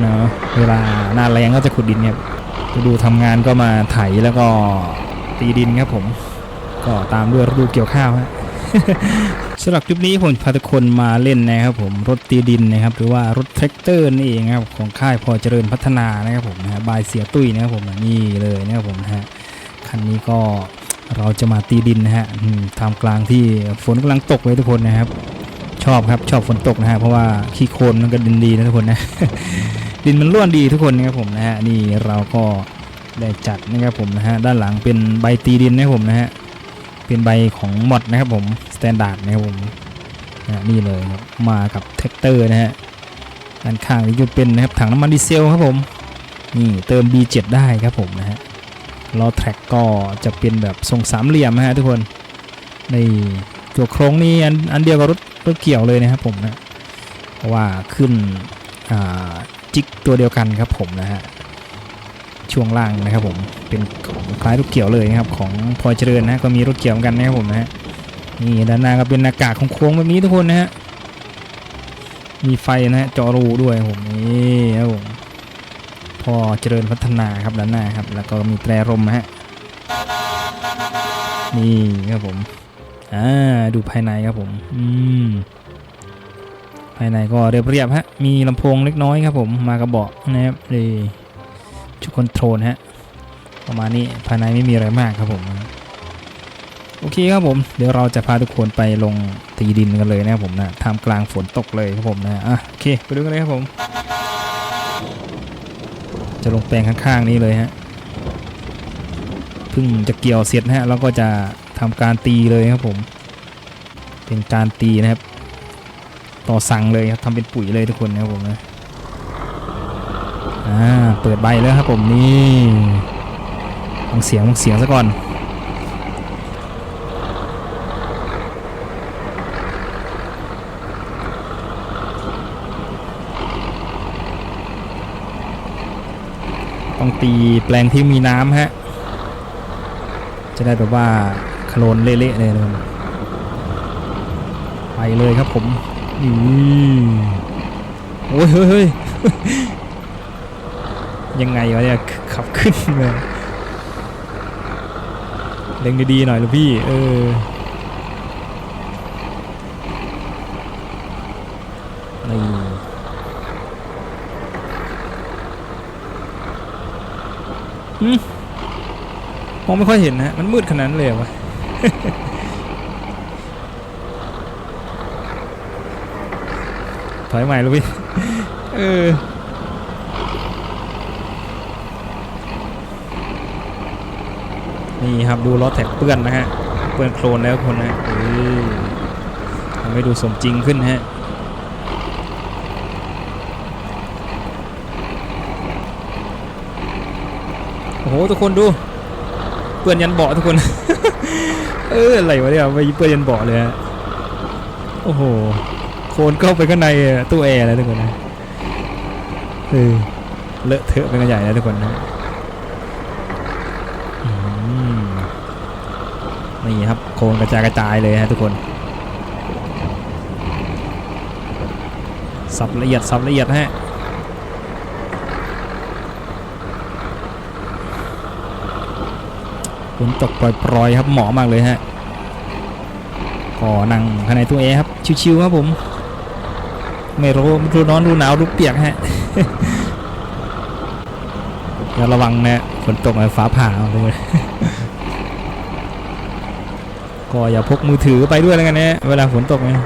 เนาะเวลาหน้าแรงก็จะขุดดินครับฤดูทำงานก็มาไถแล้วก็ตีดินครับผม ก็ตามด้วยฤดูเกี่ยวข้าวฮะสำหรับคลิปนี้ผมพาทุกคนมาเล่นนะครับผมรถตีดินนะครับหรือว่ารถแทรกเตอร์นี่เองครับของค่ายพอเจริญพัฒนานะครับผมนะฮะบายเสียตุ้ยนะครับผมนี่เลยนะครับผมนะฮะคันนี้ก็เราจะมาตีดินนะฮะท่ามกลางที่ฝนกำลังตกเลยทุกคนนะครับ ชอบครับชอบฝนตกนะฮะเพราะว่าขี้โคลนมันก็ดินดีนะทุกคนนะ ดินมันร่วนดีทุกคนนะครับผมนะฮะนี่เราก็ได้จัดนะครับผมนะฮะด้านหลังเป็นใบตีดินนะครับผมนะฮะเป็นใบของมอดนะครับผมสแตนดาร์ดนะครับผมนะนี่เลยครับมากับแท็กเตอร์นะฮะด้านข้างนี้จะเป็นนะครับถังน้ำมันดีเซลครับผมนี่เติม B7 ได้ครับผมนะฮะล้อแทร็กก็จะเป็นแบบทรงสามเหลี่ยมนะฮะทุกคนนี่ตัวโครงนี่อันอันเดียวกับรถรถเกี่ยวเลยนะครับผมนะเพราะว่าขึ้นอ่า จิกตัวเดียวกันครับผมนะฮะช่วงล่างนะครับผมเป็นของคล้ายรถเกี่ยวเลยนะครับของพลอยเจริญนะก็มีรถเกี่ยวเหมือนกันนะครับผมนะฮะนี่ด้านหน้าก็เป็นหน้ากากของโค้งแบบนี้ทุกคนนะฮะมีไฟนะฮะจอรูด้วยผมนี่ครับผมพอเจริญพัฒนาครับด้านหน้าครับ แล้วก็มีแตรลมนะฮะนี่ครับผมอ่าดูภายในครับผม อืม ภายในก็เรียบๆฮะ มีลำโพงเล็กน้อยครับผม มากระบาะนะครับเลยชุดคอนโทรลฮะ ประมาณนี้ภายในไม่มีอะไรมากครับผม โอเคครับผม เดี๋ยวเราจะพาทุกคนไปลงตีดินกันเลยนะครับผมนะท่ามกลางฝนตกเลยครับผมนะอะโอเค ไปดูกันเลยครับผม จะลงแปลงข้างๆนี้เลยฮะ เพิ่งจะเกี่ยวเสร็จนะฮะ แล้วก็จะทำการตีเลยครับผม เป็นการตีนะครับ ต่อสั่งเลยครับทำเป็นปุ๋ยเลยทุกคนนะครับผมนะอ่าเปิดใบแล้วครับผมนี่ฟังเสียงฟังเสียงซะก่อนต้องตีแปลงที่มีน้ำฮะ จะได้แบบว่าโคลนเละๆเลยนะไปเลยครับผม นี่โอ้ยเฮ้ยเฮ้ยยังไงวะเนี่ยขับขึ้นเลยเล็งดีๆหน่อยลูกพี่เออนี่มองไม่ค่อยเห็นนะมันมืดขนาดนั้นเลยวะ ถอยใหม่ลูกพี่เออนี่ครับดูล้อแท็กเปื้อนนะฮะเปื้อนโคลนแล้วคนนะเออทำให้ดูสมจริงขึ้นนะฮะโอ้โหทุกคนดูเปื้อนยันเบาะทุกคน เอออะไรวะเนี่ยไปเปื้อนยันเบาะเลยฮะโอ้โหโคล นเข้าไปข้างในตู้แอร์แล้วทุกคนนะเออเลอะเทอะไปกันใหญ่แล้วทุกคนนะนี่ครับโคนกระจายกระจายเลยฮะทุกคนสับละเอียดสับละเอียดฮะฝนตกปล่อยๆครับเหมาะมากเลยฮะก็นั่งภายในตู้แอร์ครับ ชิวๆครับผม ไม่รู้รู้ร้อนรู้หนาวรู้เปียกฮะอย่าระวังนะฝนตกมาฟ้าผ่าเอาเลยก็อย่าพกมือถือไปด้วยแล้วกันนะเวลาฝนตกนะ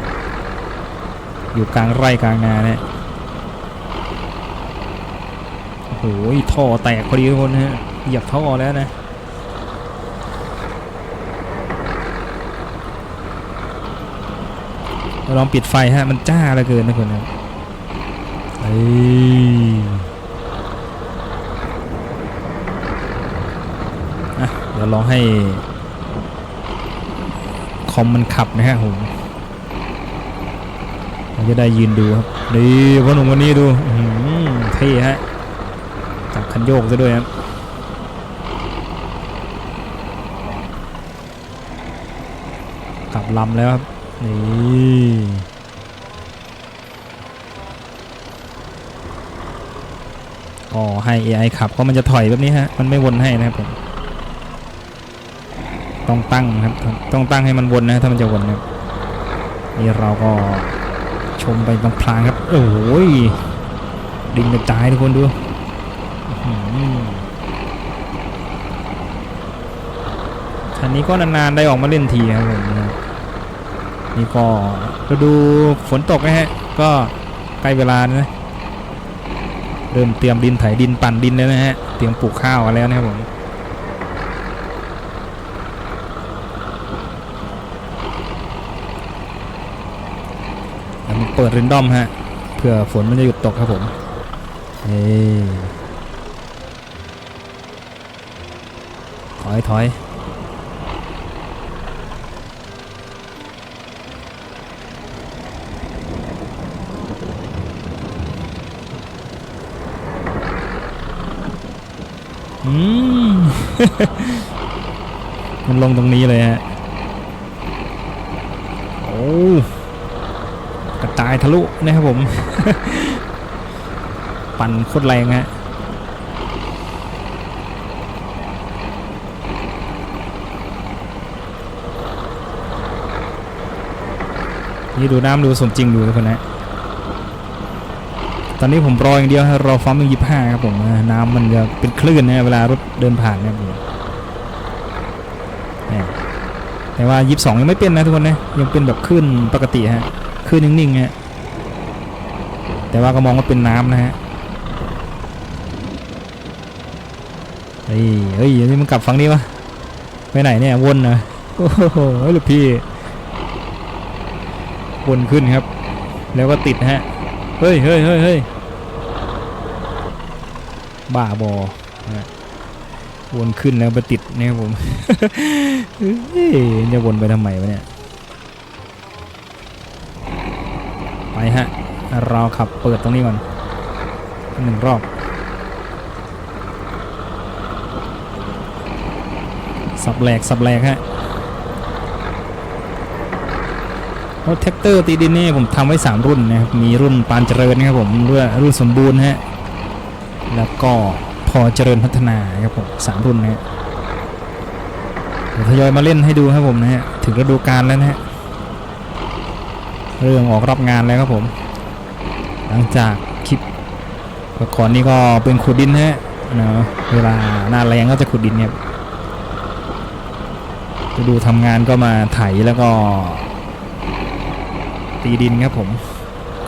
อยู่กลางไร่กลางนาเนี่ยโอ้โหท่อแตกพอดีทุกคนฮะเหยียบท่อแล้วนะ ลองปิดไฟฮะ มันจ้าเหลือเกินนะคนนะเฮ้ยอะเดี๋ยวลองให้ คอมมันขับนะฮะผมจะได้ยืนดูครับ นี่พ่อหนุ่มคนนี้ดูอืมเท่ฮะจับคันโยกซะด้วยครับกลับลำแล้วครับ นี่ก็ให้ AI ขับก็มันจะถอยแบบนี้ฮะ มันไม่วนให้นะครับผมต้องตั้งครับ ต้องตั้งให้มันวนนะถ้ามันจะวนนะนี่เราก็ชมไปพลางครับ โอ้ยดินกระจายทุกคนดูอันนี้ก็นานๆได้ออกมาเล่นทีครับผมนะ นี่ก็ฤดูฝนตกนะฮะ ก็ใกล้เวลานะ เริ่มเตรียมดินไถดินปั่นดินแล้วนะฮะ เตรียมปลูกข้าวกันแล้วนะครับผมมันเปิดเรนดอมฮะ เพื่อฝนมันจะหยุดตกครับผมเฮ้ถอยถอย อืม มันลงตรงนี้เลยฮะ โอ้กระจายทะลุนะครับผม ปั่นโคตรแรงฮะนี่ดูน้ำดูสมจริงดูทุกคนนะ ตอนนี้ผมรออย่างเดียวรอฟอร์มยี่ห้าครับผมน้ำมันจะเป็นคลื่นนะเวลารถเดินผ่านนะครับผมเนี่ยแต่ว่ายี่สองยังไม่เป็นนะทุกคนนะยังเป็นแบบคลื่นปกติฮะคลื่นนิ่งๆฮะแต่ว่าก็มองว่าเป็นน้ำนะฮะเฮ้ยเฮ้ยนนี่มันกลับฝั่งนี้วะไปไหนเนี่ยวนนะโอ้โหเฮ้ยลูกพี่วนขึ้นครับ แล้วก็ติดฮะ เฮ้ยเฮ้ยเฮ้ยเฮ้ยบ้าบอวนขึ้นแล้วไปติดนะครับผมเฮ้ยจะวนไปทำไมวะเนี่ย ไปฮะ เราขับเปิดตรงนี้ก่อนหนึ่งรอบสับแหลกสับแหลกฮะ รถแท็กเตอร์ตีดินนี่ผมทำไว้ 3 รุ่นนะครับ มีรุ่นปานเจริญนะครับผมรุ่นรุ่นสมบูรณ์ฮะ แล้วก็พอเจริญพัฒนาครับผมสามรุ่นนะฮะเดี๋ยวทยอยมาเล่นให้ดูครับผมนะฮะ ถึงฤดูกาลแล้วนะฮะ เรื่องออกรับงานแล้วครับผม หลังจากคลิปก่อนนี้ก็เป็นขุดดินฮะเนาะเวลาหน้าแรงก็จะขุดดินเนี่ยจะดูทำงานก็มาไถแล้วก็ ตีดินครับผม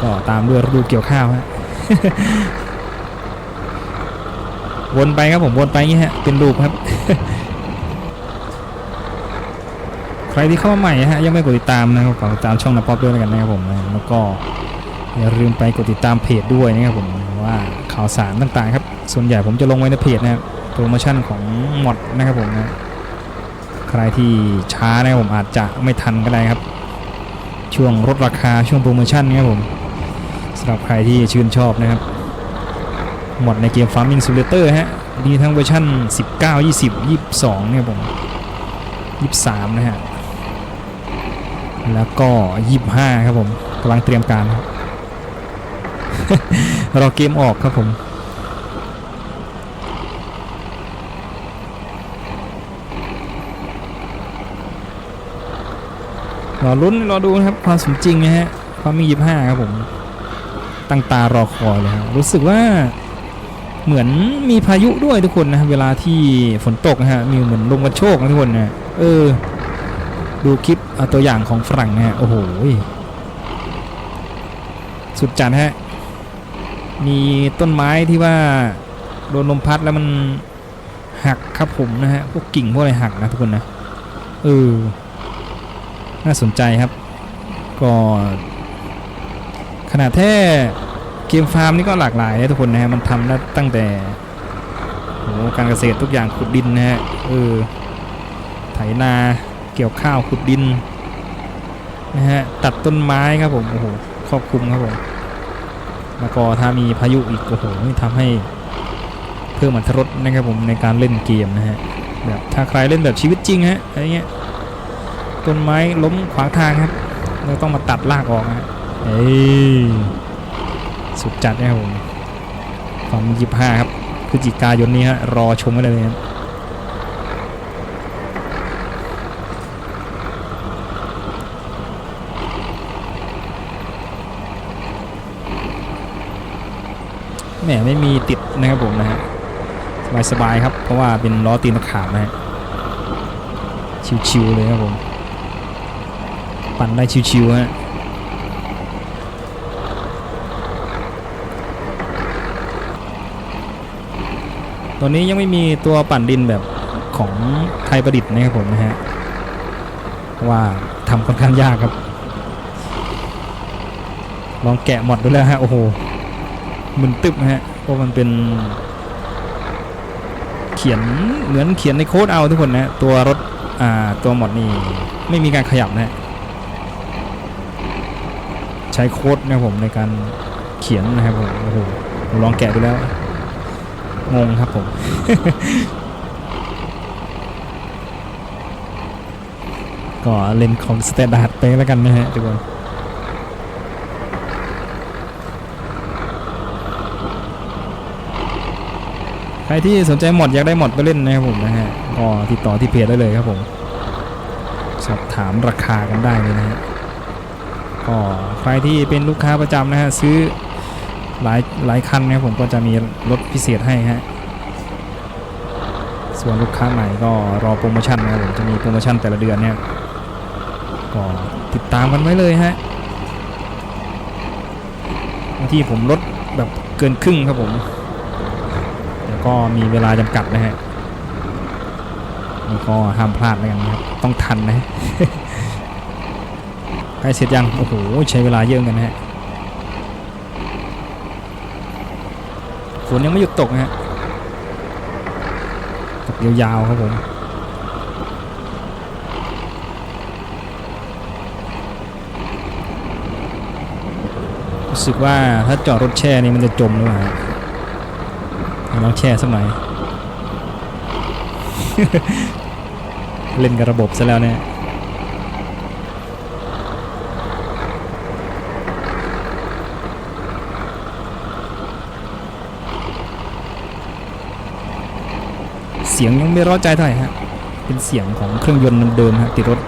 ก็ตามด้วยฤดูเกี่ยวข้าวฮะวนไปครับผมวนไปอย่างงี้ฮะเป็นรูปครับ ใครที่เข้ามาใหม่ฮะยังไม่กดติดตามนะครับฝากติดตามช่องนาป๊อปด้วยกันนะครับผมแล้วก็อย่าลืมไปกดติดตามเพจด้วยนะครับผมว่าข่าวสารต่างๆ ครับ ส่วนใหญ่ผมจะลงไว้ในเพจนะครับโปรโมชั่นของหมดนะครับผมนะใครที่ช้านะครับผมอาจจะไม่ทันก็ได้ครับ ช่วงลดราคาช่วงโปรโมชั่นนะครับผมสำหรับใครที่ชื่นชอบนะครับหมดในเกม Farming Simulator ฮะมีทั้งเวอร์ชัน19 20 22เนี่ยผม23 นะฮะ แล้วก็ 25 ครับผมกำลังเตรียมการรรอเกมออกครับผม รอลุ้นรอดูนะครับความสมจริงนะฮะความมียี่ห้าครับผมตั้งตารอคอยเลยครับรู้สึกว่าเหมือนมีพายุด้วยทุกคนนะเวลาที่ฝนตกนะฮะมีเหมือนลมกระโชกนะทุกคนนะเออ ดูคลิปเอาตัวอย่างของฝรั่งนะฮะโอ้โหสุดจัดฮะมีต้นไม้ที่ว่าโดนลมพัดแล้วมันหักครับผมนะฮะพวกกิ่งพวกอะไรหักนะทุกคนนะเออ น่าสนใจครับ ก็ขนาดแท้เกมฟาร์มนี่ก็หลากหลายนะทุกคนนะฮะมันทำได้ตั้งแต่โการเกษตรทุกอย่างขุดดินนะฮะเออไถนาเกี่ยวข้าวขุดดินนะฮะตัดต้นไม้ครับผมโอ้โหครอบคลุมครับผมแล้วก็ถ้ามีพายุอีกโอ้โหนี่ทำให้เพิ่มอรรถรสนะครับผมในการเล่นเกมนะฮะแบบถ้าใครเล่นแบบชีวิตจริงฮะอะไรเงี้ย ต้นไม้ล้มขวางทางครับแล้วต้องมาตัดรากออกฮะเอ้ยสุดจัดนะครับผมความยี่ห้าครับฤศจิกายนนี้ฮะรอชมกันเลยครับแหมไม่มีติดนะครับผมนะฮะสบายๆครับ เพราะว่าเป็นล้อตีนมะขามนะฮะชิวๆเลยครับผม ปั่นได้ชิวๆฮะตอนนี้ยังไม่มีตัวปั่นดินแบบของไทยประดิษฐ์นะครับผมนะฮะเพราะว่าทำค่อนข้างยากครับ ลองแกะหมดดูแล้วฮะโอ้โหมึนตึบนะฮะเพราะมันเป็น เขียนเหมือนเขียนในโค้ดเอาทุกคนนะตัวรถอ่าตัวหมดนี่ไม่มีการขยับนะ ใช้โค้ดนะครับผมในการเขียนนะครับผมโอ้โหลองแกะดูแล้ว งงครับผมก็เล่นของสแตนดาร์ดไปแล้วกันนะฮะทุกคนใครที่สนใจหมดอยากได้หมดไปเล่นนะครับผมนะฮะก็ติดต่อที่เพจได้เลยครับผม สอบถามราคากันได้เลยนะฮะ ก็ใครที่เป็นลูกค้าประจำนะฮะซื้อหลายหลายคันนะผมก็จะมีลดพิเศษให้ฮะส่วนลูกค้าใหม่ก็รอโปรโมชั่นนะผมจะมีโปรโมชั่นแต่ละเดือนเนี่ยก็ติดตามกันไว้เลยฮะบางที่ผมลดแบบเกินครึ่งครับผมแล้วก็มีเวลาจำกัดนะฮะนี่ก็ห้ามพลาดแล้วกันนะครับต้องทันนะ กล้เสร็จยัง โอ้โห ใช้เวลาเยอะกันนะฮะฝนยังไม่หยุดตกนะฮะตกยาวๆครับผมรู้สึกว่าถ้าจอดรถแช่นี่มันจะจมหรือเปล่าฮะลองแช่สักหน่อยเล่นกับระบบซะแล้วเนี่ย เสียงยังไม่ร้อนใจเท่าไหร่ฮะ เป็นเสียงของเครื่องยนต์เดิมฮะติดรถ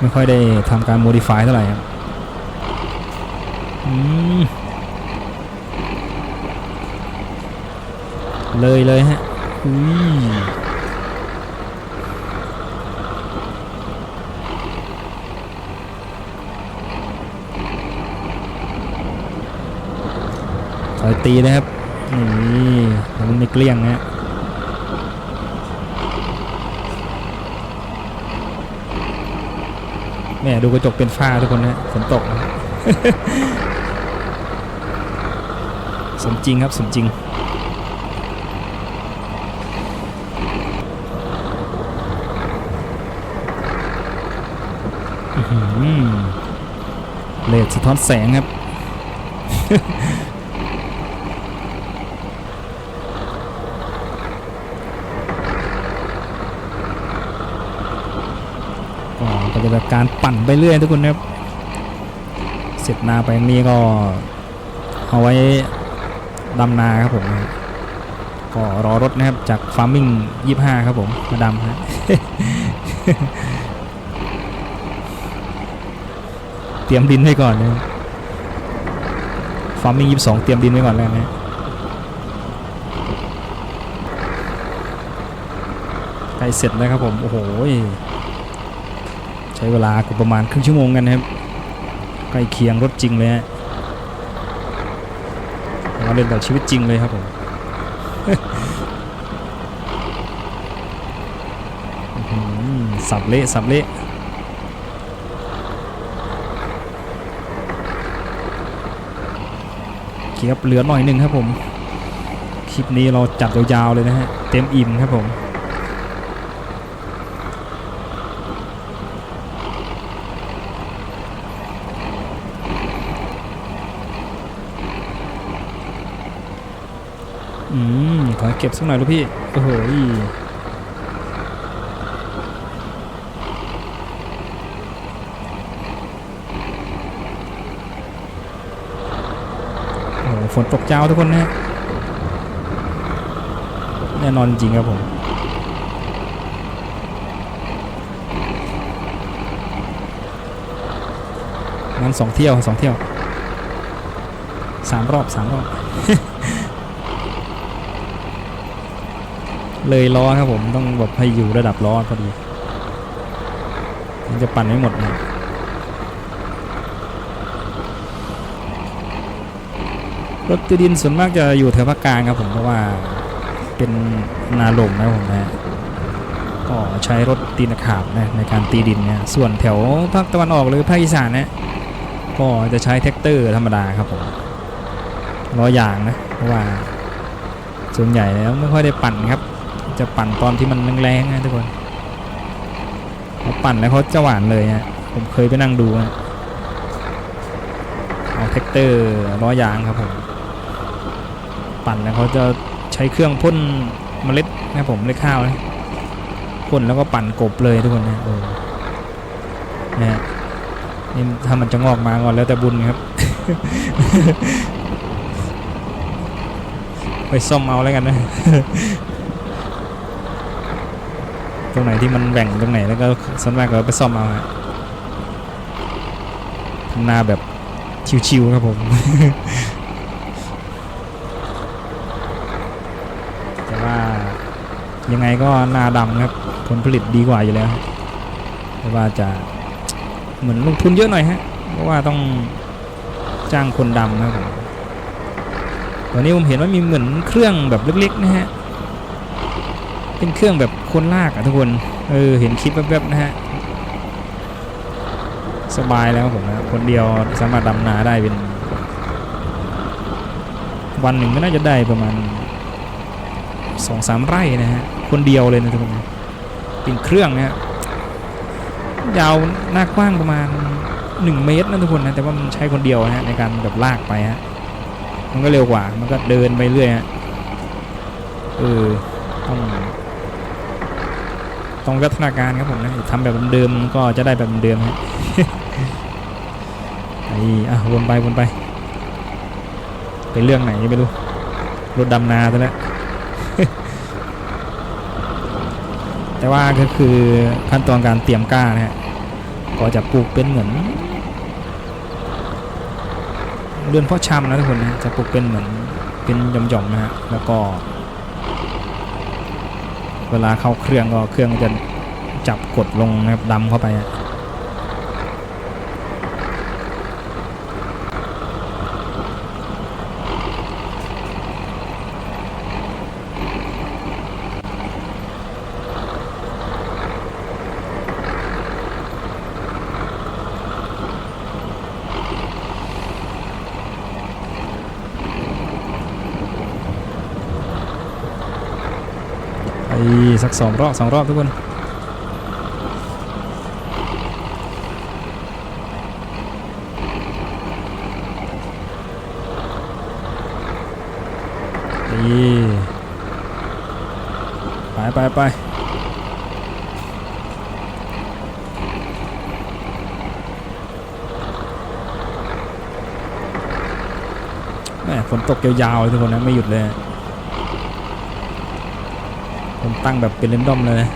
ไม่ค่อยได้ทำการโมดิฟายเท่าไหร่ครับอืมเลยเลยฮะอุ้ยถอยตีนะครับนี่ มันไม่เกลี้ยงนะฮะแม่ดูกระจกเป็นฝ้าทุกคนนะฝนตกนะสมจริงครับสมจริงอื้อหือเลดสะท้อนแสงครับ ก็ปฏิบัติการปั่นไปเรื่อยทุกคนนะครับเสร็จนาไปอย่างนี้ก็เอาไว้ดำนาครับผมก็รอรถนะครับจากฟาร์มิ่ง25ครับผมมาดำฮะเตรียมดินไว้ก่อนนะฟาร์มิ่ง22เตรียมดินไว้ก่อนแล้วนะใกล้เสร็จแล้วครับผม โอ้โห ช้เวลาก็ประมาณครึ่งชั่วโมงกันครับใกล้เคียงรถจริงเลยฮะเราเล่นแบบชีวิตจริงเลยครับผมสับเละสับเละเคครับเหลือหน่อยหนึ่งครับผม คลิปนี้เราจัดยาวๆเลยนะฮะ เต็มอิ่มครับผม อืม ขอเก็บสักหน่อยลูกพี่ โอ้โหฝนตกเจ้าทุกคนนะแน่นอนจริงครับผมงั้นสองเที่ยวสองเที่ยวสามรอบสามรอบ เลยล้อครับผมต้องแบบให้อยู่ระดับล้อพอดีถึงจะปั่นไม่หมดนะรถตีดินส่วนมากจะอยู่แถวภาคกลางครับผมเพราะว่าเป็นนาลมนะผมนะก็ใช้รถตีนขาบนะในการตีดินนะส่วนแถวภาคตะวันออกหรือภาคอีสานนะก็จะใช้แท็กเตอร์ธรรมดาครับผมล้อยางนะเพราะว่าส่วนใหญ่แล้วไม่ค่อยได้ปั่นครับ จะปั่นตอนที่มันแรงๆนะทุกคนเขาปั่นแล้วเขาจะหวานเลยฮะผมเคยไปนั่งดูนะเอาแท็กเตอร์ล้อยางครับผมปั่นแล้วเขาจะใช้เครื่องพ่นเมล็ดนะผมเมล็ดข้าวนะพ่นแล้วก็ปั่นกบเลยทุกคนนะโอ้นะฮะนี่ถ้ามันจะงอกมาก่อนแล้วแต่บุญครับ ไปซ่อมเอาแล้วกันนะ ตรงไหนที่มันแบ่งตรงไหนแล้วก็ส่วนมากก็ไปซ่อมเอาฮะทำนาแบบชิวๆครับผมแต่ว่ายังไงก็นาดำครับผลผลิตดีกว่าอยู่แล้วแต่ว่าจะเหมือนลงทุนเยอะหน่อยฮะเพราะว่าต้องจ้างคนดำนะครับตอนนี้ผมเห็นว่ามีเหมือนเครื่องแบบเล็กๆนะฮะ เป็นเครื่องแบบคนลากอะทุกคน เออ เห็นคลิปแวบๆนะฮะ สบายแล้วผมนะคนเดียวสามารถดำนาได้เป็น วันหนึ่งก็น่าจะได้ประมาณสองสามไร่นะฮะ คนเดียวเลยนะทุกคนเป็นเครื่องนะฮะยาวหน้ากว้างประมาณ 1 เมตรนะทุกคนนะแต่ว่ามันใช้คนเดียวนะฮะในการแบบลากไปฮะมันก็เร็วกว่ามันก็เดินไปเรื่อยฮะเออต้อง ต้องวัฒนาการครับผมนะทำแบบเดิมก็จะได้แบบเดิมฮะไอ้อะวนไปวนไป ไปเรื่องไหนไม่รู้ รถดำนาซะแล้วแต่ว่าก็คือขั้นตอนการเตรียมกล้านะฮะก็จะปลูกเป็นเหมือนเรือนเพาะชำนะทุกคนนะจะปลูกเป็นเหมือนเป็นหย่อมๆนะฮะแล้วก็ เวลาเข้าเครื่องก็เครื่องจะจับกดลงนะครับดำเข้าไปอะไอ้ สองรอบสองรอบทุกคนนี่ไปไปไปแม่ฝนตกยาวๆเลยทุกคนนะไม่หยุดเลย ตั้งแบบเป็นเรนดอมเลยนะ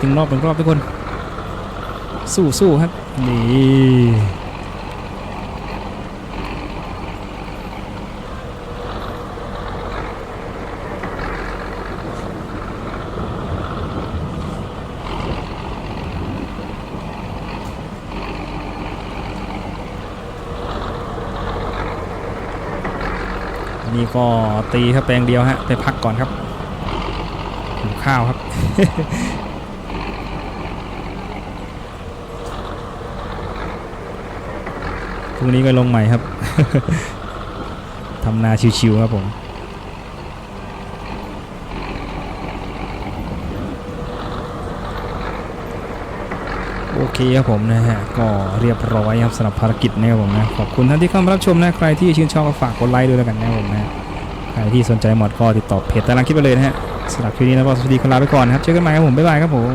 ถึงรอบเป็นรอบทุกคน สู้สู้ครับ นี่ ก็ตีครับแปลงเดียวฮะไปพักก่อนครับหิวข้าวครับพรุ่งนี้ก็ลงใหม่ครับทำนาชิวๆครับผม เคครับผมนะฮะก็เรียบร้อยครับสำหรับภารกิจนะครับผมนะขอบคุณท่านที่เข้ามารับชมนะใครที่ชื่นชอบก็ฝากกดไลค์ด้วยแล้วกันนะครับผมนะใครที่สนใจหมดก็ติดต่อเพจตารางคลิปไปเลยนะฮะสำหรับคลิปนี้นะก็สวัสดีคนลาไปก่อนนะครับเจอกันใหม่ครับผมบ๊ายบายครับผม